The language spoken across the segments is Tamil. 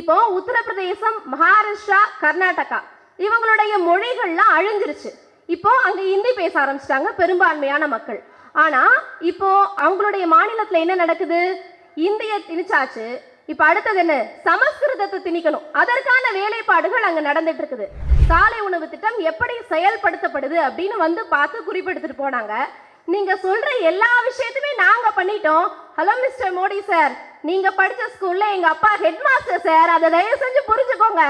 இப்போ உத்தரப்பிரதேசம் மகாராஷ்டிரா கர்நாடகா இவங்களுடைய மொழிகள்லாம் அழிஞ்சிருச்சு. இப்போ அங்க இந்தி பேச ஆரம்பிச்சிட்டாங்க பெரும்பான்மையான மக்கள். ஆனா இப்போ அவங்களுடைய மாநிலத்துல என்ன நடக்குது? இந்திய திணிச்சாச்சு. இப்ப அடுத்தது என்ன? சமஸ்கிருதத்தை திணிக்கணும். அதற்கான வேலைப்பாடுகள் அங்க நடந்துட்டு இருக்குது காலை உணவு திட்டம் எப்படி செயல்படுத்தப்படுது அப்படின்னு வந்து பார்த்து குறிப்பெடுத்துட்டு போனாங்க. நீங்க சொல்ற எல்லா விஷயத்தையுமே நாங்க பண்ணிட்டோம். ஹலோ மிஸ்டர் மோடி சார் நீங்க படிச்ச ஸ்கூல்ல எங்க அப்பா ஹெட் மாஸ்டர் சார் அதை தயவு செஞ்சு புரிஞ்சுக்கோங்க.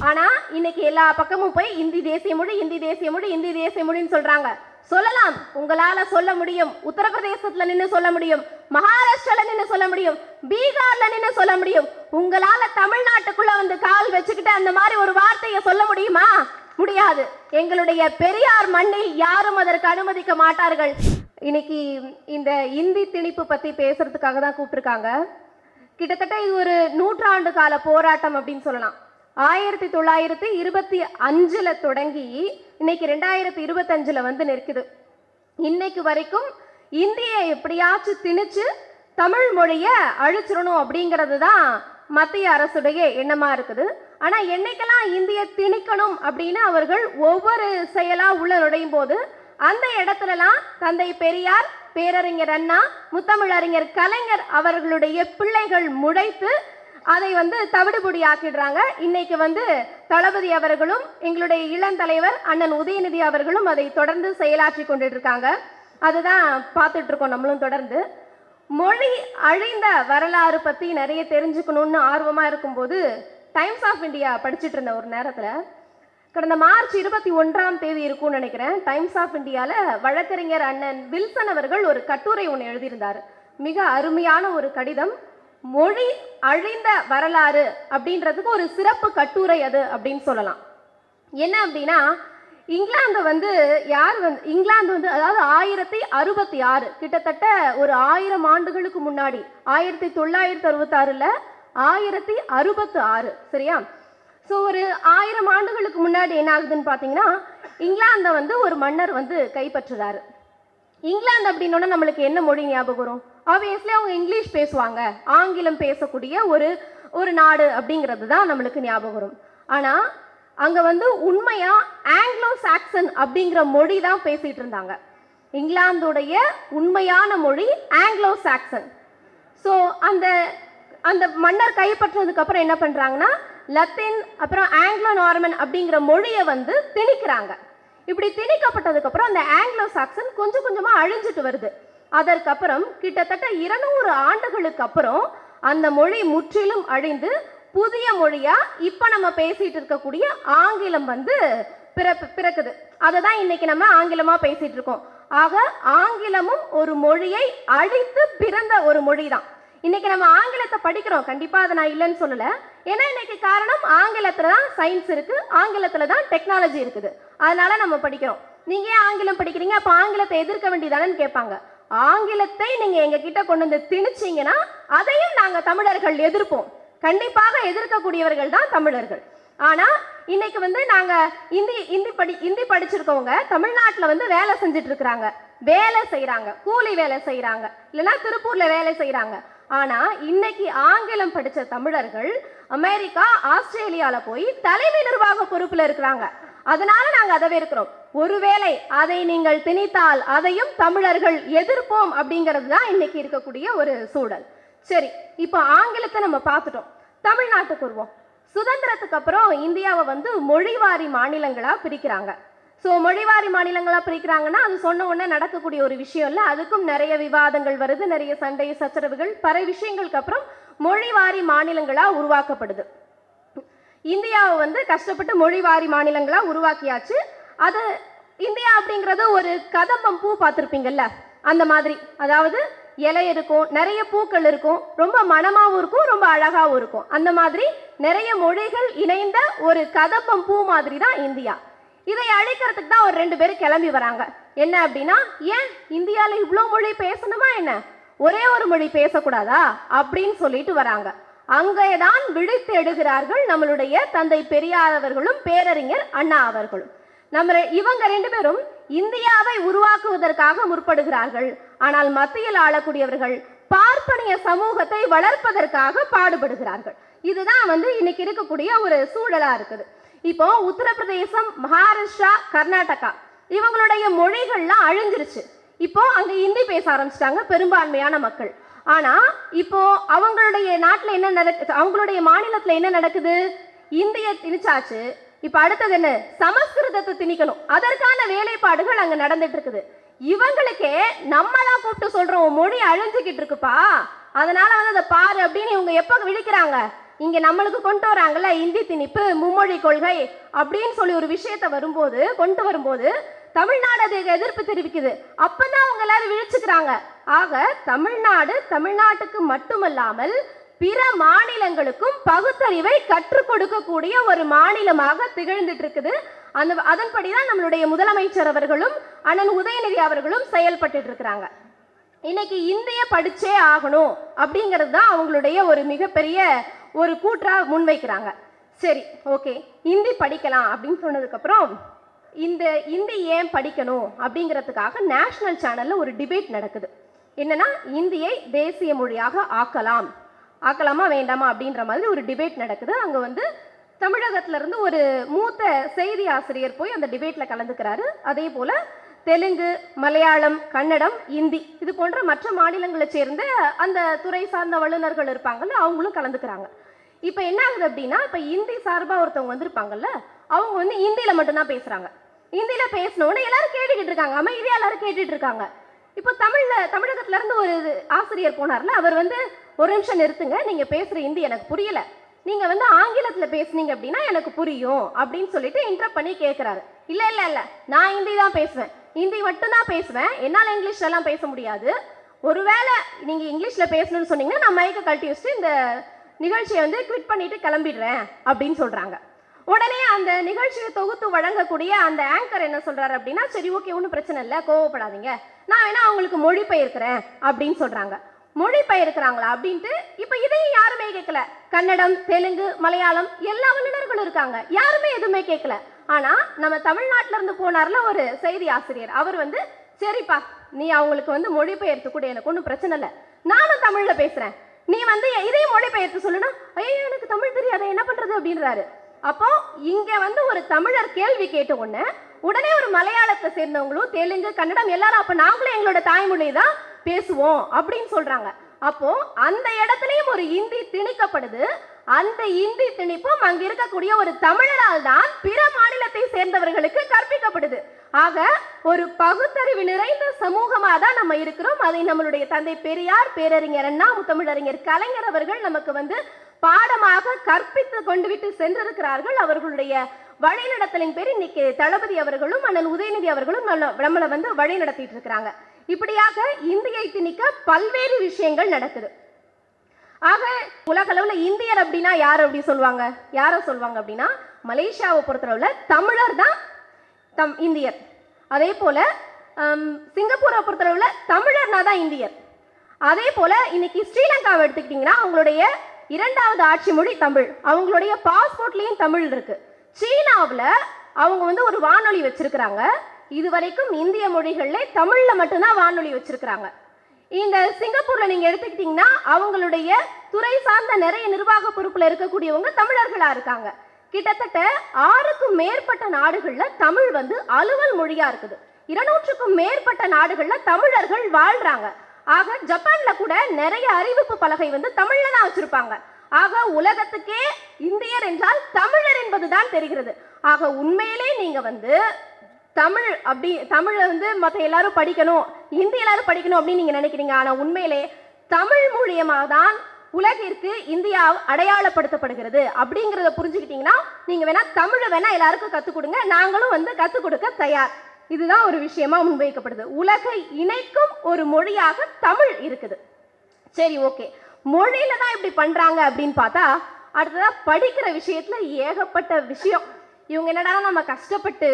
ஆனா இன்னைக்கு எல்லா பக்கமும் போய் இந்தி தேசிய மொழி இந்தி தேசிய மொழி இந்தி தேசிய மொழின்னு சொல்றாங்க. சொல்லலாம். உங்களால சொல்ல முடியும். உத்தரப்பிரதேசத்துல நின்று சொல்ல முடியும். மகாராஷ்டிரால நின்று சொல்ல முடியும். பீகார்ல நின்று சொல்ல முடியும். உங்களால தமிழ்நாட்டுக்குள்ள வந்து கால் வச்சுக்கிட்டு அந்த மாதிரி ஒரு வார்த்தையை சொல்ல முடியுமா? முடியாது. எங்களுடைய பெரியார் மண்ணில் யாரும் அதற்கு அனுமதிக்க மாட்டார்கள். இன்னைக்கு இந்த இந்தி திணிப்பு பத்தி பேசுறதுக்காக தான் கூப்பிட்டுருக்காங்க. கிட்டத்தட்ட இது ஒரு நூற்றாண்டு கால போராட்டம் அப்படின்னு சொல்லலாம். ஆயிரத்தி தொள்ளாயிரத்தி இருபத்தி அஞ்சுல தொடங்கி இன்னைக்கு ரெண்டாயிரத்தி இருபத்தஞ்சுல வந்து நிற்குது. இன்னைக்கு வரைக்கும் இந்தியை எப்படியாச்சும் திணிச்சு தமிழ் மொழியை அழிச்சிடணும் அப்படிங்கிறது தான் மத்திய அரசுடைய எண்ணமா இருக்குது. ஆனா என்னைக்கெல்லாம் இந்திய திணிக்கணும் அப்படின்னு அவர்கள் ஒவ்வொரு செயலா உள்ள நுழையும் போது அந்த இடத்துலலாம் தந்தை பெரியார் பேரறிஞர் அண்ணா முத்தமிழறிஞர் கலைஞர் அவர்களுடைய பிள்ளைகள் முளைத்து அதை வந்து தவிடுபொடி ஆக்கிடுறாங்க இன்னைக்கு வந்து தளபதி அவர்களும் எங்களுடைய இளந்தலைவர் அண்ணன் உதயநிதி அவர்களும் அதை தொடர்ந்து செயலாற்றி கொண்டுட்டு இருக்காங்க அதுதான் பார்த்துட்டு இருக்கோம் நம்மளும் தொடர்ந்து. மொழி அழிந்த வரலாறு பற்றி நிறைய தெரிஞ்சுக்கணும்னு ஆர்வமாக இருக்கும்போது டைம்ஸ் ஆஃப் இந்தியா படிச்சுட்டு இருந்த ஒரு நேரத்தில் கடந்த மார்ச் இருபத்தி ஒன்றாம் தேதி இருக்கும்னு நினைக்கிறேன். டைம்ஸ் ஆஃப் இந்தியாவில் வழக்கறிஞர் அண்ணன் வில்சன் அவர்கள் ஒரு கட்டுரை ஒன்று எழுதியிருந்தார். மிக அருமையான ஒரு கடிதம். மொழி அழிந்த வரலாறு அப்படின்றதுக்கு ஒரு சிறப்பு கட்டுரை அது அப்படின்னு சொல்லலாம். என்ன அப்படின்னா இங்கிலாந்து வந்து யார் வந்து இங்கிலாந்து வந்து அதாவது ஆயிரத்தி அறுபத்தி ஆறு கிட்டத்தட்ட ஒரு ஆயிரம் ஆண்டுகளுக்கு முன்னாடி ஆயிரத்தி தொள்ளாயிரத்தி அறுபத்தாறுல ஆயிரத்தி அறுபத்து ஆறு சரியா? ஸோ ஒரு ஆயிரம் ஆண்டுகளுக்கு முன்னாடி என்ன ஆகுதுன்னு பார்த்தீங்கன்னா இங்கிலாந்தை வந்து ஒரு மன்னர் வந்து கைப்பற்றுறாரு. இங்கிலாந்து அப்படின்னோட நம்மளுக்கு என்ன மொழி ஞாபகம் வரும்? ஆப்வியஸ்லி அவங்க இங்கிலீஷ் பேசுவாங்க. ஆங்கிலம் பேசக்கூடிய ஒரு ஒரு நாடு அப்படிங்கிறது தான் நம்மளுக்கு ஞாபகம் வரும். ஆனால் அங்கே வந்து உண்மையாக ஆங்கிலோ சாக்சன் அப்படிங்கிற மொழி தான் பேசிகிட்டு இருந்தாங்க. இங்கிலாந்துடைய உண்மையான மொழி ஆங்கிலோ சாக்சன் ஸோ அந்த அந்த மன்னர் கைப்பற்றதுக்கப்புறம் என்ன பண்ணுறாங்கன்னா லத்தீன் அப்புறம் ஆங்கிலோ நார்மன் அப்படிங்கிற மொழியை வந்து திணிக்கிறாங்க. இப்படி திணிக்கப்பட்டதுக்கப்புறம் அந்த ஆங்கிலோ சாக்சன் கொஞ்சம் கொஞ்சமாக அழிஞ்சிட்டு வருது. அதற்கப்புறம் கிட்டத்தட்ட இருநூறு ஆண்டுகளுக்கு அப்புறம் அந்த மொழி முற்றிலும் அழிந்து புதிய மொழியாக இப்போ நம்ம பேசிகிட்டு இருக்கக்கூடிய ஆங்கிலம் வந்து பிறப்பு பிறக்குது. அதை தான் இன்னைக்கு நம்ம ஆங்கிலமாக பேசிகிட்டு இருக்கோம். ஆக ஆங்கிலமும் ஒரு மொழியை அழித்து பிறந்த ஒரு மொழி தான் இன்னைக்கு நம்ம ஆங்கிலத்தை படிக்கிறோம். கண்டிப்பாக அதை நான் இல்லைன்னு சொல்லலை. ஏன்னா இன்னைக்கு காரணம் ஆங்கிலத்தில் தான் சயின்ஸ் இருக்குது ஆங்கிலத்தில் தான் டெக்னாலஜி இருக்குது. அதனால் நம்ம படிக்கிறோம். நீங்கள் ஏன் ஆங்கிலம் படிக்கிறீங்க? அப்போ ஆங்கிலத்தை எதிர்க்க வேண்டியதானன்னு கேட்பாங்க. ஆங்கிலத்தை நீங்கள் எங்ககிட்ட கொண்டு வந்து திணிச்சிங்கன்னா அதையும் நாங்கள் தமிழர்கள் எதிர்ப்போம். கண்டிப்பாக எதிர்க்கக்கூடியவர்கள் தான் தமிழர்கள். ஆனால் இன்னைக்கு வந்து நாங்கள் இந்தி இந்தி படி இந்தி படிச்சிருக்கவங்க தமிழ்நாட்டில் வந்து வேலை செஞ்சுட்டு இருக்கிறாங்க. வேலை செய்கிறாங்க கூலி வேலை செய்கிறாங்க இல்லைன்னா திருப்பூரில் வேலை செய்கிறாங்க ஆனால் இன்னைக்கு ஆங்கிலம் படித்த தமிழர்கள் அமெரிக்கா ஆஸ்திரேலியாவில் போய் தலைமை நிர்வாக பொறுப்பில் இருக்கிறாங்க. அதனால நாங்கள் அதவே இருக்கிறோம் ஒருவேளை அதை நீங்கள் திணித்தால் அதையும் தமிழர்கள் எதிர்ப்போம் அப்படிங்கிறது தான் இன்னைக்கு இருக்கக்கூடிய ஒரு சூழல். சரி இப்போ ஆங்கிலத்தை நம்ம பார்த்துட்டோம். தமிழ்நாட்டுக்கு வருவோம். சுதந்திரத்துக்கு அப்புறம் இந்தியாவை வந்து மொழிவாரி மாநிலங்களாக பிரிக்கிறாங்க. ஸோ மொழிவாரி மாநிலங்களாக பிரிக்கிறாங்கன்னா அது சொன்ன உடனே நடக்கக்கூடிய ஒரு விஷயம் இல்லை. அதுக்கும் நிறைய விவாதங்கள் வருது நிறைய சண்டை சச்சரவுகள். பல விஷயங்களுக்கு அப்புறம் மொழிவாரி மாநிலங்களா உருவாக்கப்படுது. இந்தியாவை வந்து கஷ்டப்பட்டு மொழிவாரி மாநிலங்களாக உருவாக்கியாச்சு. அது இந்தியா அப்படிங்கிறது ஒரு கதம்பம் பூ பார்த்துருப்பீங்கல்ல அந்த மாதிரி. அதாவது இலை இருக்கும் நிறைய பூக்கள் இருக்கும். ரொம்ப மனமாகவும் இருக்கும் ரொம்ப அழகாகவும் இருக்கும். அந்த மாதிரி நிறைய மொழிகள் இணைந்த ஒரு கதம்பம் பூ மாதிரி தான் இந்தியா. இதை அழிக்கிறதுக்கு தான் ஒரு ரெண்டு பேரும் கிளம்பி வராங்க. என்ன அப்படின்னா ஏன் இந்தியாவில் இவ்வளோ மொழி பேசணுமா என்ன? ஒரே ஒரு மொழி பேசக்கூடாதா? அப்படின்னு சொல்லிட்டு வராங்க. அங்கேதான் விழித்து எடுகிறார்கள் நம்மளுடைய தந்தை பெரியார் அவர்களும் பேரறிஞர் அண்ணா அவர்களும். நம்ம இவங்க ரெண்டு பேரும் இந்தியாவை உருவாக்குவதற்காக முற்படுகிறார்கள். ஆனால் மத்தியில் ஆளக்கூடியவர்கள் பார்ப்பனிய சமூகத்தை வளர்ப்பதற்காக பாடுபடுகிறார்கள். இதுதான் வந்து இன்னைக்கு இருக்கக்கூடிய ஒரு சூழலா இருக்குது. இப்போ உத்தரப்பிரதேசம் மகாராஷ்டிரா கர்நாடகா. இவங்களுடைய மொழிகள்லாம் அழிஞ்சிருச்சு. இப்போ அங்க இந்தி பேச ஆரம்பிச்சிட்டாங்க பெரும்பான்மையான மக்கள். ஆனா இப்போ அவங்களுடைய நாட்டில் என்ன நடக்குது அவங்களுடைய மாநிலத்தில் என்ன நடக்குது? இந்திய திணிச்சாச்சு. இப்போ அடுத்தது என்ன? சமஸ்கிருதத்தை திணிக்கணும். அதற்கான வேலைப்பாடுகள் அங்கே நடந்துட்டு இருக்குது இவங்களுக்கே நம்மளாம் கூப்பிட்டு சொல்றோம் மொழி அழிஞ்சுக்கிட்டு இருக்குப்பா. அதனால வந்து அதை பாரு அப்படின்னு இவங்க எப்போ விழிக்கிறாங்க? இங்கே நம்மளுக்கு கொண்டு வராங்கல்ல இந்தி திணிப்பு மும்மொழி கொள்கை அப்படின்னு சொல்லி ஒரு விஷயத்தை வரும்போது கொண்டு வரும்போது தமிழ்நாடு அதுக்கு எதிர்ப்பு தெரிவிக்குது. அப்பதான் அவங்க எல்லாரும் விழிச்சுக்கிறாங்க. ஆக தமிழ்நாடு தமிழ்நாட்டுக்கு மட்டுமல்லாமல் பிற மாநிலங்களுக்கும் பகுத்தறிவை கற்றுக் கொடுக்கக்கூடிய ஒரு மாநிலமாக திகழ்ந்துட்டு இருக்குது அந்த அதன்படிதான் நம்மளுடைய முதலமைச்சர் அவர்களும் அண்ணன் உதயநிதி அவர்களும் செயல்பட்டு இருக்கிறாங்க இன்னைக்கு இந்திய படிச்சே ஆகணும் அப்படிங்கிறது தான் அவங்களுடைய ஒரு மிகப்பெரிய ஒரு கூற்றாக முன்வைக்கிறாங்க. சரி ஓகே இந்தி படிக்கலாம் அப்படின்னு சொன்னதுக்கப்புறம் இந்த இந்தி ஏன் படிக்கணும் அப்படிங்கிறதுக்காக நேஷ்னல் சேனலில் ஒரு டிபேட் நடக்குது. என்னென்னா இந்தியை தேசிய மொழியாக ஆக்கலாம். ஆக்கலாமா வேண்டாமா அப்படின்ற மாதிரி ஒரு டிபேட் நடக்குது. அங்கே வந்து தமிழகத்துல இருந்து ஒரு மூத்த செய்தி ஆசிரியர் போய் அந்த டிபேட்டில் கலந்துக்கிறாரு. அதே போல் தெலுங்கு மலையாளம் கன்னடம் இந்தி இது போன்ற மற்ற மாநிலங்களை சேர்ந்த அந்த துறை சார்ந்த வல்லுநர்கள் இருப்பாங்கல்ல அவங்களும் கலந்துக்கிறாங்க. இப்போ என்ன ஆகுது அப்படின்னா இப்போ இந்தி சார்பாக ஒருத்தவங்க வந்திருப்பாங்கல்ல அவங்க வந்து இந்தியில் மட்டும்தான் பேசுகிறாங்க இந்தியில் பேசினோடனே எல்லாரும் கேட்டுக்கிட்டு இருக்காங்க. அமைதியாக எல்லாரும் கேட்டுட்டு இருக்காங்க. இப்போ தமிழில் தமிழகத்துலேருந்து ஒரு ஆசிரியர் போனார்ல அவர் வந்து ஒரு நிமிஷம் நிறுத்துங்க நீங்கள் பேசுகிற இந்தி எனக்கு புரியல. நீங்கள் வந்து ஆங்கிலத்தில் பேசுனீங்க அப்படின்னா எனக்கு புரியும் அப்படின்னு சொல்லிட்டு இன்டரப்ட் பண்ணி கேட்குறாரு இல்லை இல்லை இல்லை நான் ஹிந்தி தான் பேசுவேன். ஹிந்தி மட்டும்தான் பேசுவேன். என்னால் இங்கிலீஷ்லலாம் பேச முடியாது. ஒருவேளை நீங்கள் இங்கிலீஷில் பேசணும்னு சொன்னீங்கன்னா நான் மைக்கை கழட்டி வச்சுட்டு இந்த நிகழ்ச்சியை வந்து குவிட் பண்ணிட்டு கிளம்பிடுறேன் அப்படின்னு சொல்கிறாங்க உடனே அந்த நிகழ்ச்சியை தொகுத்து வழங்கக்கூடிய அந்த ஆங்கர் என்ன சொல்றாரு அப்படின்னா சரி ஓகே ஒன்றும் பிரச்சனை இல்லை கோவப்படாதீங்க. நான் வேணா அவங்களுக்கு மொழிபெயர்க்கிறேன் அப்படின்னு சொல்றாங்க. மொழிபெயர்க்கிறாங்களா அப்படின்ட்டு இப்போ இதையும் யாருமே கேட்கல கன்னடம் தெலுங்கு மலையாளம் எல்லா வல்லுநர்களும் இருக்காங்க. யாருமே எதுவுமே கேட்கல ஆனா நம்ம தமிழ்நாட்டில இருந்து போனார்ல ஒரு செய்தி ஆசிரியர். அவர் வந்து சரிப்பா நீ அவங்களுக்கு வந்து மொழிபெயர்த்து கூட எனக்கு ஒன்றும் பிரச்சனை இல்லை. நானும் தமிழில் பேசுறேன். நீ வந்து இதையும் மொழிபெயர்த்து சொல்லணும் ஐயோ எனக்கு தமிழ் தெரியாத என்ன பண்றது அப்படின்றாரு. அப்போ இங்க வந்து ஒரு தமிழர் கேள்வி கேட்ட உடனே உடனே ஒரு மலையாளத்தை சேர்ந்தவங்களும் தெலுங்கு கன்னடம் எல்லாரும் அப்ப நாங்களும் எங்களோட தாய்மொழி தான் பேசுவோம் அப்படின்னு சொல்றாங்க. அப்போ அந்த இடத்துலயும் ஒரு இந்தி திணிக்கப்படுது. அந்த இந்தி திணிப்பும் அங்க இருக்கக்கூடிய ஒரு தமிழரால் தான் பிற மாநிலத்தை சேர்ந்தவர்களுக்கு கற்பிக்கப்படுது. ஆக ஒரு பகுத்தறிவு நிறைந்த சமூகமாக தான் நம்ம இருக்கிறோம். அதை நம்மளுடைய தந்தை பெரியார் பேரறிஞர் அண்ணா முத்தமிழறிஞர் கலைஞர் அவர்கள் நமக்கு வந்து பாடமாக கற்பித்து கொண்டு விட்டு சென்றிருக்கிறார்கள். அவர்களுடைய வழிநடத்தலின் பேர் இன்னைக்கு தளபதி அவர்களும் அண்ணன் உதயநிதி அவர்களும் நம்மளை வந்து வழி நடத்திட்டு இருக்கிறாங்க. இப்படியாக இந்தியை திணிக்க பல்வேறு விஷயங்கள் நடக்குது. ஆக உலக இந்தியர் அப்படின்னா யார் அப்படி சொல்லுவாங்க? யாரை சொல்லுவாங்க அப்படின்னா மலேசியாவை பொறுத்தளவில் தமிழர் தான் தம் இந்தியர். அதே போல் சிங்கப்பூரை பொறுத்தளவில் தமிழர்னா தான் இந்தியர். அதே போல் இன்னைக்கு ஸ்ரீலங்காவை எடுத்துக்கிட்டிங்கன்னா அவங்களுடைய இரண்டாவது ஆட்சி மொழி தமிழ். அவங்களுடைய பாஸ்போர்ட்லேயும் தமிழ் இருக்குது சீனாவில் அவங்க வந்து ஒரு வானொலி வச்சுருக்கிறாங்க. இது வரைக்கும் இந்திய மொழிகளில் தமிழில் மட்டும்தான் வானொலி வச்சுருக்கிறாங்க. இந்த சிங்கப்பூர்ல நீங்க எடுத்துக்கிட்டீங்கன்னா அவங்களுடைய துறை சார்ந்த நிறைய நிர்வாக பொறுப்புல இருக்கக்கூடியவங்க தமிழர்களா இருக்காங்க. கிட்டத்தட்ட ஆறுக்கும் மேற்பட்ட நாடுகள்ல தமிழ் வந்து அலுவல் மொழியா இருக்குது. இருநூற்றுக்கும் மேற்பட்ட நாடுகள்ல தமிழர்கள் வாழ்றாங்க. ஆக ஜப்பான்ல கூட நிறைய அறிவிப்பு பலகை வந்து தமிழ்ல தான் வச்சிருப்பாங்க. ஆக உலகத்துக்கே இந்தியர் என்றால் தமிழர் என்பதுதான் தெரிகிறது. ஆக உண்மையிலே நீங்க வந்து தமிழ் அப்படி தமிழை வந்து மற்ற எல்லாரும் படிக்கணும் இந்தி எல்லாரும் படிக்கணும் அப்படின்னு நீங்க நினைக்கிறீங்க. ஆனால் உண்மையிலே தமிழ் மூலியமாக தான் உலகிற்கு இந்தியா அடையாளப்படுத்தப்படுகிறது அப்படிங்கிறத புரிஞ்சுக்கிட்டீங்கன்னா நீங்க வேணா தமிழை வேணா எல்லாருக்கும் கத்துக் கொடுங்க. நாங்களும் வந்து கத்துக் கொடுக்க தயார். இதுதான் ஒரு விஷயமா முன்வைக்கப்படுது. உலகை இணைக்கும் ஒரு மொழியாக தமிழ் இருக்குது. சரி ஓகே. மொழியில தான் இப்படி பண்றாங்க அப்படின்னு பார்த்தா அடுத்ததாக படிக்கிற விஷயத்துல ஏகப்பட்ட விஷயம். இவங்க என்னடா நம்ம கஷ்டப்பட்டு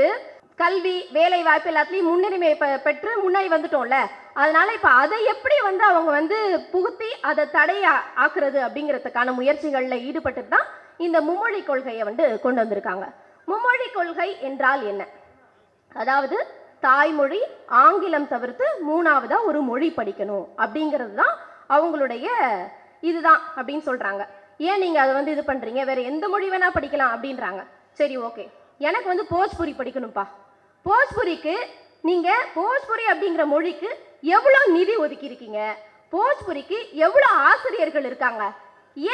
கல்வி வேலை வாய்ப்பு எல்லாத்துலேயும் முன்னுரிமை பெற்று முன்னாடி வந்துட்டோம்ல. அதனால இப்போ அதை எப்படி வந்து அவங்க வந்து புகுத்தி அதை தடையா ஆக்குறது அப்படிங்கிறதுக்கான முயற்சிகளில் ஈடுபட்டு தான் இந்த மும்மொழி கொள்கையை வந்து கொண்டு வந்திருக்காங்க. மும்மொழி கொள்கை என்றால் என்ன? அதாவது தாய்மொழி ஆங்கிலம் தவிர்த்து மூணாவதாக ஒரு மொழி படிக்கணும் அப்படிங்கிறது தான் அவங்களுடைய இதுதான் அப்படின்னு சொல்கிறாங்க ஏன் நீங்கள் அதை வந்து இது பண்ணுறீங்க வேறு எந்த மொழி வேணால் படிக்கலாம் அப்படின்றாங்க. சரி ஓகே. எனக்கு வந்து போஜ்புரி படிக்கணும்ப்பா. போஜ்புரிக்கு நீங்கள் போஜ்புரி அப்படிங்கிற மொழிக்கு எவ்வளோ நிதி ஒதுக்கியிருக்கீங்க? போஜ்புரிக்கு எவ்வளோ ஆசிரியர்கள் இருக்காங்க?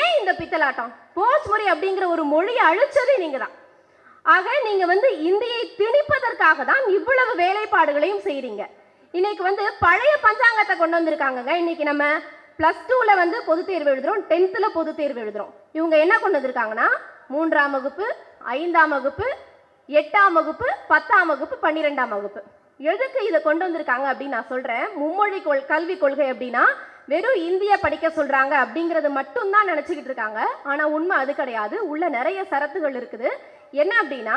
ஏன் இந்த பித்தலாட்டம்? போஜ்புரி அப்படிங்கிற ஒரு மொழியை அழிச்சதே நீங்கள் தான் ஆக நீங்கள் வந்து இந்தியை திணிப்பதற்காக தான் இவ்வளவு வேலைப்பாடுகளையும் செய்கிறீங்க இன்னைக்கு வந்து பழைய பஞ்சாங்கத்தை கொண்டு வந்திருக்காங்கங்க. இன்னைக்கு நம்ம ப்ளஸ் டூவில் வந்து பொது தேர்வு எழுதுறோம் டென்த்தில் பொதுத் தேர்வு எழுதுறோம். இவங்க என்ன கொண்டு வந்திருக்காங்கன்னா மூன்றாம் வகுப்பு ஐந்தாம் வகுப்பு எட்டாம் வகுப்பு பத்தாம் வகுப்பு பன்னிரெண்டாம் வகுப்பு. எதுக்கு இதை கொண்டு வந்திருக்காங்க அப்படின்னு நான் சொல்கிறேன் மும்மொழி கொள் கல்வி கொள்கை அப்படின்னா வெறும் இந்திய படிக்க சொல்கிறாங்க அப்படிங்கிறது மட்டும்தான் நினச்சிக்கிட்டு இருக்காங்க. ஆனால் உண்மை அது கிடையாது. உள்ள நிறைய சரத்துகள் இருக்குது. என்ன அப்படின்னா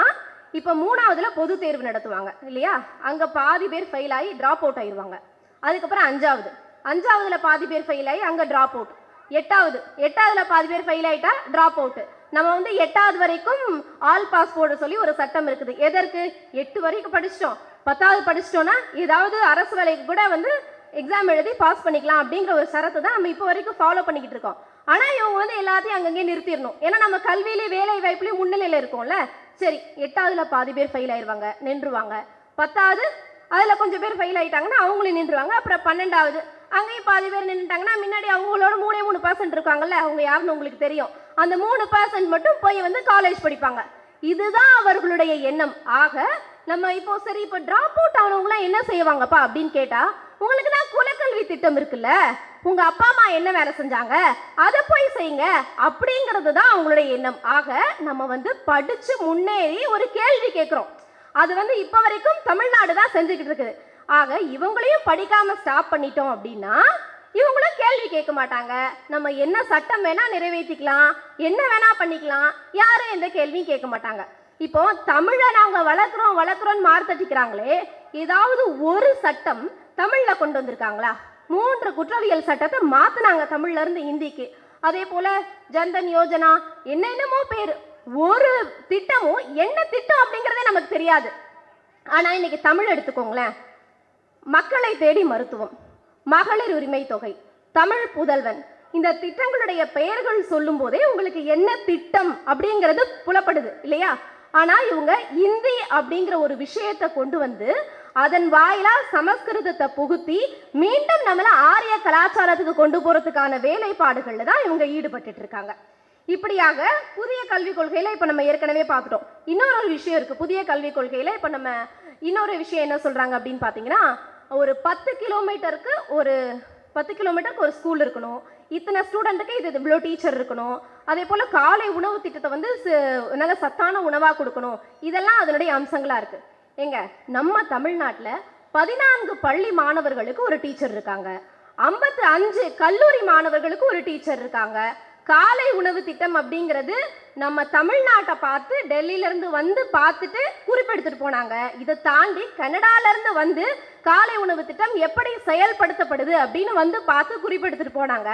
இப்போ மூணாவதுல பொது தேர்வு நடத்துவாங்க இல்லையா? அங்கே பாதி பேர் ஃபெயில் ஆகி ட்ராப் அவுட் ஆயிடுவாங்க. அதுக்கப்புறம் அஞ்சாவது. அஞ்சாவதுல பாதி பேர் ஃபெயில் ஆகி அங்கே ட்ராப் அவுட் எட்டாவது. எட்டாவதுல பாதி பேர் ஃபெயில் ஆயிட்டா டிராப் அவுட் நம்ம வந்து எட்டாவது வரைக்கும் ஆல் பாஸ் போட சொல்லி ஒரு சட்டம் இருக்குது. எதற்கு? எட்டு வரைக்கும் படிச்சிட்டோம். பத்தாவது படிச்சிட்டோம்னா ஏதாவது அரசு வேலைக்கு கூட வந்து எக்ஸாம் எழுதி பாஸ் பண்ணிக்கலாம் அப்படிங்கிற ஒரு சரத்து தான் நம்ம இப்போ வரைக்கும் ஃபாலோ பண்ணிக்கிட்டு இருக்கோம். ஆனால் இவங்க வந்து எல்லாத்தையும் அங்கங்கே நிறுத்திடணும். ஏன்னா நம்ம கல்வியிலே வேலை வாய்ப்புலேயும் முன்னிலையில் இருக்கோம்ல. சரி எட்டாவதுல பாதி பேர் ஃபெயில் ஆயிடுவாங்க நின்றுவாங்க. பத்தாவது அதில் கொஞ்சம் பேர் ஃபெயில் ஆயிட்டாங்கன்னா அவங்களும் நின்றுவாங்க. அப்புறம் பன்னெண்டாவது அங்கேயும் பாதி பேர் நின்றுட்டாங்கன்னா முன்னாடி அவங்களோட மூணே மூணு பர்சன்ட் இருக்காங்கல்ல அவங்க யாருன்னு உங்களுக்கு தெரியும். அந்த மூணு பர்சன்ட் மட்டும் போய் வந்து காலேஜ் படிப்பாங்க. இதுதான் அவர்களுடைய எண்ணம். ஆக நம்ம இப்போ சரி இப்போ ட்ராப் அவுட் ஆனவங்களாம் என்ன செய்வாங்கப்பா அப்படின்னு கேட்டால் உங்களுக்கு தான் குலக்கல்வி திட்டம் இருக்குல்ல? உங்கள் அப்பா அம்மா என்ன வேலை செஞ்சாங்க? அதை போய் செய்யுங்க. அப்படிங்கிறது தான் அவங்களுடைய எண்ணம். ஆக நம்ம வந்து படித்து முன்னேறி ஒரு கேள்வி கேட்குறோம். அது வந்து இப்போ வரைக்கும் தமிழ்நாடு தான் செஞ்சுக்கிட்டு இருக்குது. ஆக இவங்களையும் படிக்காம ஸ்டாப் பண்ணிட்டோம் அப்படின்னா இவங்களும் கேள்வி கேட்க மாட்டாங்க. நம்ம என்ன சட்டம் வேணா நிறைவேற்றிக்கலாம் என்ன வேணா பண்ணிக்கலாம் யாரும் எந்த கேள்வியும் கேட்க மாட்டாங்க. இப்போ தமிழை நாங்கள் வளர்க்குறோம் வளர்க்குறோம்னு மார்த்தட்டிக்கிறாங்களே ஏதாவது ஒரு சட்டம் தமிழில் கொண்டு வந்திருக்காங்களா? மூன்று குற்றவியல் சட்டத்தை மாற்றினாங்க தமிழ்லேருந்து ஹிந்திக்கு. அதே போல் ஜன்தன் யோஜனா என்னென்னமோ பேர். ஒரு திட்டமும் என்ன திட்டம் அப்படிங்கிறதே நமக்கு தெரியாது. ஆனால் இன்னைக்கு தமிழ் எடுத்துக்கோங்களேன். மக்களை தேடி மருத்துவம். மகளிர் உரிமை தொகை. தமிழ் புதல்வன். இந்த திட்டங்களுடைய பெயர்கள் சொல்லும் போதே உங்களுக்கு என்ன திட்டம் அப்படிங்கிறது புலப்படுது இல்லையா? ஆனா இவங்க இந்தி அப்படிங்கிற ஒரு விஷயத்தை கொண்டு வந்து அதன் வாயிலா சமஸ்கிருதத்தை புகுத்தி மீண்டும் நம்மள ஆரிய கலாச்சாரத்துக்கு கொண்டு போறதுக்கான வேலைப்பாடுகள்ல தான் இவங்க ஈடுபட்டுட்டு இருக்காங்க. இப்படியாக புதிய கல்விக் கொள்கையில் இப்போ நம்ம ஏற்கனவே பார்த்துட்டோம். இன்னொரு ஒரு விஷயம் இருக்குது புதிய கல்விக் கொள்கையில் இப்போ நம்ம இன்னொரு விஷயம் என்ன சொல்கிறாங்க அப்படின்னு பார்த்தீங்கன்னா ஒரு பத்து கிலோமீட்டருக்கு ஒரு பத்து கிலோமீட்டருக்கு ஒரு ஸ்கூல் இருக்கணும். இத்தனை ஸ்டூடெண்ட்டுக்கு இது இவ்வளோ டீச்சர் இருக்கணும். அதே போல் காலை உணவு திட்டத்தை வந்து ச- நல்ல சத்தான உணவாக கொடுக்கணும். இதெல்லாம் அதனுடைய அம்சங்களாக இருக்குது ஏங்க நம்ம தமிழ்நாட்டில் பதினான்கு பள்ளி மாணவர்களுக்கு ஒரு டீச்சர் இருக்காங்க. ஐம்பத்து அஞ்சு கல்லூரி மாணவர்களுக்கு ஒரு டீச்சர் இருக்காங்க. காலை உணவு திட்டம் அப்படிங்கிறது நம்ம தமிழ்நாட்டை பார்த்து டெல்லியிலேருந்து வந்து பார்த்துட்டு குறிப்பெடுத்துட்டு போனாங்க. இதை தாண்டி கனடாலேருந்து வந்து காலை உணவு திட்டம் எப்படி செயல்படுத்தப்படுது அப்படின்னு வந்து பார்த்து குறிப்பெடுத்துட்டு போனாங்க.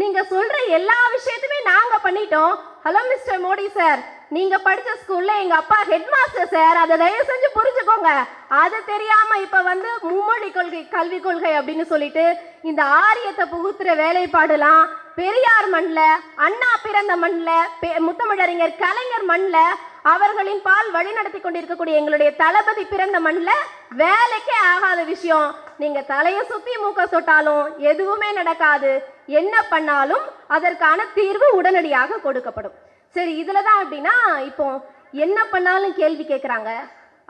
நீங்கள் சொல்கிற எல்லா விஷயத்தையுமே நாங்கள் பண்ணிட்டோம். Hello mister Modi sir. நீங்க படிச்ச ஸ்கூல்ல எங்க அப்பா ஹெட் மாஸ்டர் சார் அதை தயவு செஞ்சு புரிஞ்சுக்கோங்க. அது தெரியாம இப்ப வந்து மும்மொழி கொள்கை கல்வி கொள்கை அப்படின்னு சொல்லிட்டு இந்த ஆரியத்தை புகுத்துற வேலைப்பாடுலாம் பெரியார் மண்ல அண்ணா பிறந்த மண்ல பெ- முத்தமிழறிஞர் கலைஞர் மண்ல அவர்களின் பால் வழிநடத்தி கொண்டிருக்கக்கூடிய எங்களுடைய தளபதி பிறந்த மண்ல வேலைக்கே ஆகாத விஷயம். நீங்க தலையை சுத்தி மூக்க சொட்டாலும் எதுவுமே நடக்காது. என்ன பண்ணாலும் அதற்கான தீர்வு உடனடியாக கொடுக்கப்படும். சரி இதில் தான் அப்படின்னா இப்போ என்ன பண்ணாலும் கேள்வி கேட்குறாங்க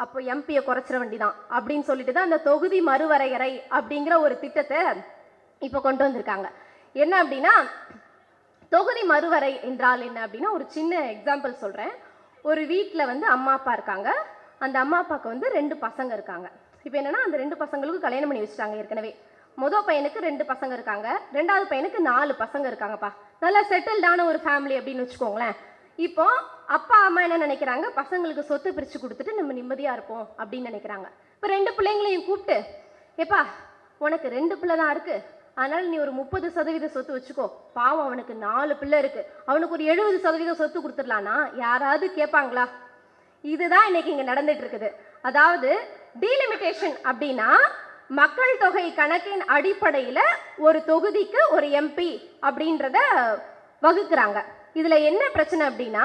அப்போ எம்பியை குறைச்சிட வேண்டிதான் அப்படின்னு சொல்லிட்டு தான் அந்த தொகுதி மறுவரையறை அப்படிங்கிற ஒரு திட்டத்தை இப்போ கொண்டு வந்திருக்காங்க. என்ன அப்படின்னா தொகுதி மறுவரை என்றால் என்ன அப்படின்னா ஒரு சின்ன எக்ஸாம்பிள் சொல்கிறேன் ஒரு வீட்டில் வந்து அம்மா அப்பா இருக்காங்க. அந்த அம்மா அப்பாவுக்கு வந்து ரெண்டு பசங்க இருக்காங்க. இப்போ என்னென்னா அந்த ரெண்டு பசங்களுக்கும் கல்யாணம் பண்ணி வச்சுட்டாங்க ஏற்கனவே. மொதல் பையனுக்கு ரெண்டு பசங்க இருக்காங்க. ரெண்டாவது பையனுக்கு நாலு பசங்க இருக்காங்கப்பா. நல்லா செட்டில்டான ஒரு ஃபேமிலி அப்படின்னு வச்சுக்கோங்களேன். இப்போ அப்பா அம்மா என்ன நினைக்கிறாங்க? பசங்களுக்கு சொத்து பிரித்து கொடுத்துட்டு நம்ம நிம்மதியாக இருப்போம் அப்படின்னு நினைக்கிறாங்க. இப்போ ரெண்டு பிள்ளைங்களையும் கூப்பிட்டு ஏப்பா உனக்கு ரெண்டு பிள்ளை தான் இருக்குது அதனால் நீ ஒரு முப்பது சதவீத சொத்து வச்சுக்கோ. பாவம் அவனுக்கு நாலு பிள்ளை இருக்குது அவனுக்கு ஒரு எழுபது சதவீத சொத்து கொடுத்துடலான்னா யாராவது கேட்பாங்களா? இதுதான் இன்னைக்கு இங்கே நடந்துட்டு இருக்குது. அதாவது டீலிமிட்டேஷன் அப்படின்னா மக்கள் தொகை கணக்கின் அடிப்படையில் ஒரு தொகுதிக்கு ஒரு எம்பி அப்படின்றத வகுக்கிறாங்க. இதில் என்ன பிரச்சனை அப்படின்னா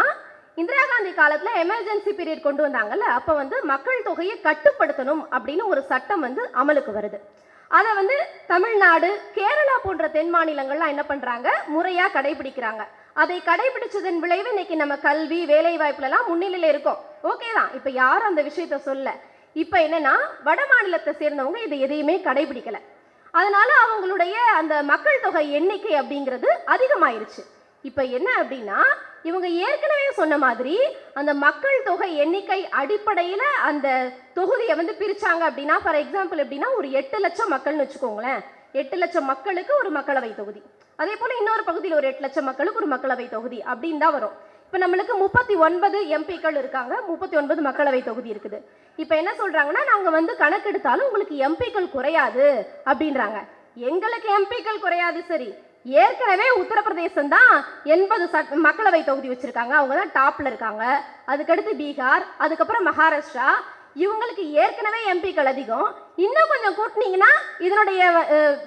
இந்திரா காந்தி காலத்தில் எமர்ஜென்சி பீரியட் கொண்டு வந்தாங்கல்ல அப்போ வந்து மக்கள் தொகையை கட்டுப்படுத்தணும் அப்படின்னு ஒரு சட்டம் வந்து அமலுக்கு வருது. அதை வந்து தமிழ்நாடு கேரளா போன்ற தென் மாநிலங்கள்லாம் என்ன பண்ணுறாங்க முறையாக கடைபிடிக்கிறாங்க. அதை கடைபிடிச்சதன் விளைவு இன்னைக்கு நம்ம கல்வி வேலைவாய்ப்புலலாம் முன்னிலையில் இருக்கோம். ஓகே தான். இப்போ யாரும் அந்த விஷயத்த சொல்ல. இப்போ என்னன்னா வட மாநிலத்தை சேர்ந்தவங்க இதை எதையுமே கடைபிடிக்கலை. அதனால அவங்களுடைய அந்த மக்கள் தொகை எண்ணிக்கை அப்படிங்கிறது அதிகமாயிருச்சு. இப்போ என்ன அப்படின்னா இவங்க ஏற்கனவே சொன்ன மாதிரி அந்த மக்கள் தொகை எண்ணிக்கை அடிப்படையில் அந்த தொகுதியை வந்து பிரிச்சாங்க அப்படின்னா ஃபார் எக்ஸாம்பிள் எப்படின்னா ஒரு எட்டு லட்சம் மக்கள்னு வச்சுக்கோங்களேன். எட்டு லட்சம் மக்களுக்கு ஒரு மக்களவை தொகுதி. அதே போல் இன்னொரு பகுதியில் ஒரு எட்டு லட்சம் மக்களுக்கு ஒரு மக்களவை தொகுதி அப்படின்னு தான் வரும். இப்போ நம்மளுக்கு முப்பத்தி ஒன்பது எம்பிக்கள் இருக்காங்க. முப்பத்தி ஒன்பது மக்களவை தொகுதி இருக்குது. இப்போ என்ன சொல்கிறாங்கன்னா நாங்கள் வந்து கணக்கெடுத்தாலும் உங்களுக்கு எம்பிக்கள் குறையாது அப்படின்றாங்க. எங்களுக்கு எம்பிக்கள் குறையாது சரி. ஏற்கனவே உத்தரப்பிரதேசம் தான் எண்பது சட் மக்களவை தொகுதி வச்சுருக்காங்க. அவங்க தான் டாப்பில் இருக்காங்க. அதுக்கடுத்து பீகார் அதுக்கப்புறம் மகாராஷ்டிரா. இவங்களுக்கு ஏற்கனவே எம்பிக்கள் அதிகம். இன்னும் கொஞ்சம் கூட்டினீங்கன்னா இதனுடைய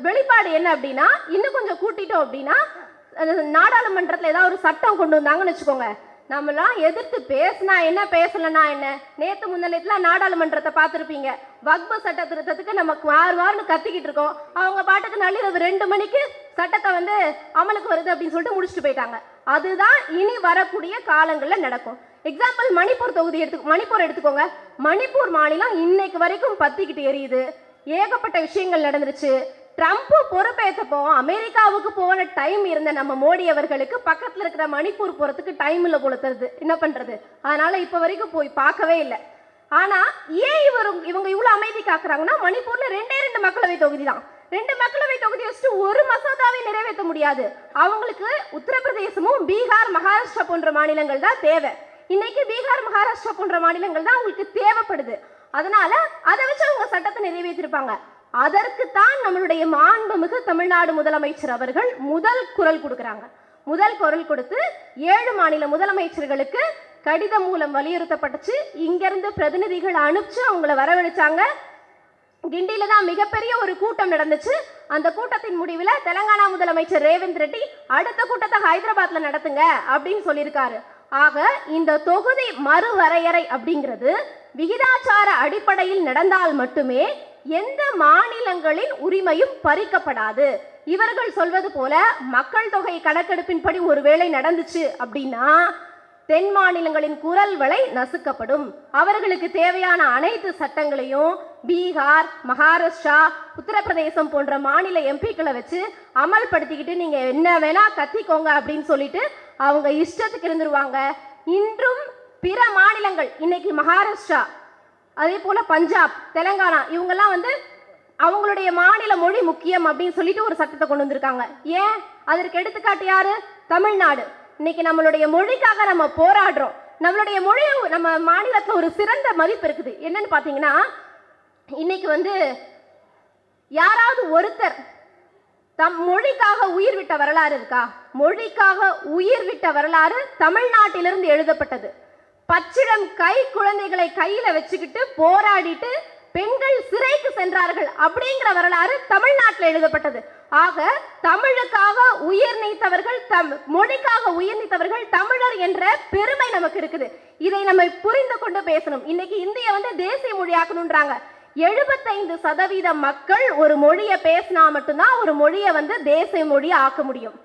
வெளிப்பாடு என்ன அப்படின்னா இன்னும் கொஞ்சம் கூட்டிட்டோம் அப்படின்னா நாடாளுமன்றத்தில் ஏதாவது ஒரு சட்டம் கொண்டு வந்தாங்கன்னு வச்சுக்கோங்க. நம்மலாம் எதிர்த்து பேசினா என்ன பேசலனா என்ன? நேத்து முந்தினத்துல நாடாளுமன்றத்தை பார்த்துருப்பீங்க. வக்ப சட்ட திருத்தத்துக்கு நம்ம வார் வார்னு கத்திக்கிட்டு இருக்கோம். அவங்க பாட்டுக்கு நள்ளிரவு ரெண்டு மணிக்கு சட்டத்தை வந்து அமலுக்கு வருது அப்படின்னு சொல்லிட்டு முடிச்சுட்டு போயிட்டாங்க. அதுதான் இனி வரக்கூடிய காலங்களில் நடக்கும். எக்ஸாம்பிள் மணிப்பூர் தொகுதி எடுத்து மணிப்பூர் எடுத்துக்கோங்க. மணிப்பூர் மாநிலம் இன்னைக்கு வரைக்கும் பத்திக்கிட்டு எரியுது. ஏகப்பட்ட விஷயங்கள் நடந்துருச்சு. ட்ரம்ப் பொறுப்பேற்றப்போ அமெரிக்காவுக்கு போன டைம் இருந்த நம்ம மோடி அவர்களுக்கு பக்கத்தில் இருக்கிற மணிப்பூர் போகிறதுக்கு டைம் இல்லை கொடுத்துருது என்ன பண்ணுறது அதனால் இப்போ வரைக்கும் போய் பார்க்கவே இல்லை. ஆனால் ஏன் இவர் இவங்க இவ்வளோ அமைதி காக்குறாங்கன்னா மணிப்பூரில் ரெண்டே ரெண்டு மக்களவை தொகுதி தான் ரெண்டு மக்களவை தொகுதி வச்சுட்டு ஒரு மசோதாவை நிறைவேற்ற முடியாது. அவங்களுக்கு உத்தரப்பிரதேசமும் பீகார் மகாராஷ்டிரா போன்ற மாநிலங்கள் தான் தேவை. இன்னைக்கு பீகார் மகாராஷ்டிரா போன்ற மாநிலங்கள் தான் அவங்களுக்கு தேவைப்படுது. அதனால அதை வச்சு அவங்க சட்டத்தை நிறைவேற்றிருப்பாங்க. அதற்குத்தான் நம்மளுடைய மாண்புமிகு தமிழ்நாடு முதலமைச்சர் அவர்கள் முதல் குரல் கொடுக்குறாங்க. முதல் குரல் கொடுத்து ஏழு மாநில முதலமைச்சர்களுக்கு கடிதம் மூலம் வலியுறுத்தப்பட்டுச்சு. இங்கிருந்து பிரதிநிதிகள் அனுப்பிச்சு அவங்கள வரவழைச்சாங்க. கிண்டியில தான் மிகப்பெரிய ஒரு கூட்டம் நடந்துச்சு. அந்த கூட்டத்தின் முடிவில் தெலங்கானா முதலமைச்சர் ரேவந்த் ரெட்டி அடுத்த கூட்டத்தை ஹைதராபாத்தில் நடத்துங்க அப்படின்னு சொல்லியிருக்காரு. ஆக இந்த தொகுதி மறுவரையறை அப்படிங்கிறது விகிதாச்சார அடிப்படையில் நடந்தால் மட்டுமே எந்த மாநிலங்களின் உரிமையும் பறிக்கப்படாது. இவர்கள் சொல்வது போல மக்கள் தொகை கணக்கெடுப்பின்படி ஒருவேளை நடந்துச்சு அப்படின்னா தென் மாநிலங்களின் குரல் வலை நசுக்கப்படும். அவர்களுக்கு தேவையான அனைத்து சட்டங்களையும் பீகார் மகாராஷ்டிரா உத்தரப்பிரதேசம் போன்ற மாநில எம்பிக்களை வச்சு அமல்படுத்திக்கிட்டு நீங்க என்ன வேணா கத்திக்கோங்க அப்படின்னு சொல்லிட்டு அவங்க இஷ்டத்துக்கு இருந்துருவாங்க. இன்றும் பிற மாநிலங்கள் இன்னைக்கு மகாராஷ்டிரா அதே போல பஞ்சாப் தெலங்கானா இவங்கெல்லாம் வந்து அவங்களுடைய மாநில மொழி முக்கியம் அப்படின்னு சொல்லிட்டு ஒரு சட்டத்தை கொண்டு வந்திருக்காங்க. ஏன்? அதற்கு எடுத்துக்காட்டு யாரு? தமிழ்நாடு. இன்னைக்கு நம்மளுடைய மொழிக்காக நம்ம போராடுறோம். நம்மளுடைய மொழி நம்ம மாநிலத்தில் ஒரு சிறந்த மதிப்பு இருக்குது. என்னன்னு பார்த்தீங்கன்னா இன்னைக்கு வந்து யாராவது ஒருத்தர் தம் மொழிக்காக உயிர் விட்ட வரலாறு இருக்கா? மொழிக்காக உயிர் விட்ட வரலாறு தமிழ்நாட்டிலிருந்து எழுதப்பட்டது. பச்சிடம் கை குழந்தைகளை கையில வச்சுக்கிட்டு போராடிட்டு பெண்கள் சிறைக்கு சென்றார்கள் அப்படிங்கிற வரலாறு தமிழ்நாட்டில் எழுதப்பட்டது. ஆக தமிழுக்காக உயிர் நீத்தவர்கள் தம் மொழிக்காக உயிர் நீத்தவர்கள் தமிழர் என்ற பெருமை நமக்கு இருக்குது. இதை நம்ம புரிந்து கொண்டு பேசணும். இன்னைக்கு இந்திய வந்து தேசிய மொழியாக்கணுன்றாங்க எழுபத்தைந்து சதவீத மக்கள் ஒரு மொழியை பேசினா மட்டும்தான் ஒரு மொழியை வந்து தேசிய மொழியை ஆக்க முடியும்.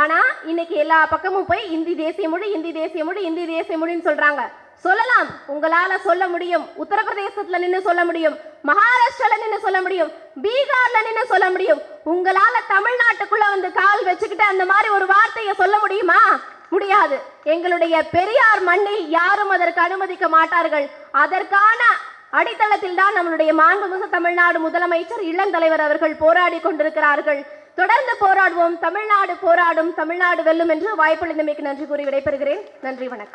ஆனால் இன்னைக்கு எல்லா பக்கமும் போய் இந்தி தேசிய மொழி இந்தி தேசிய மொழி இந்தி தேசிய மொழின்னு சொல்கிறாங்க சொல்லலாம். உங்களால சொல்ல முடியும். உத்தரப்பிரதேசத்துல நின்று சொல்ல முடியும். மகாராஷ்டிரால நின்று சொல்ல முடியும். பீகார்ல நின்று சொல்ல முடியும். உங்களால தமிழ்நாட்டுக்குள்ள வந்து கால் வச்சுக்கிட்டு அந்த மாதிரி ஒரு வார்த்தையை சொல்ல முடியுமா? முடியாது. எங்களுடைய பெரியார் மண்ணில் யாரும் அதற்கு அனுமதிக்க மாட்டார்கள். அதற்கான அடித்தளத்தில் தான் நம்மளுடைய மாண்புமிகு தமிழ்நாடு முதலமைச்சர் இளந்தலைவர் அவர்கள் போராடி கொண்டிருக்கிறார்கள். தொடர்ந்து போராடுவோம். தமிழ்நாடு போராடும். தமிழ்நாடு வெல்லும் என்று வாய்ப்பளித்தமைக்கு நன்றி கூறி விடைபெறுகிறேன். நன்றி வணக்கம்.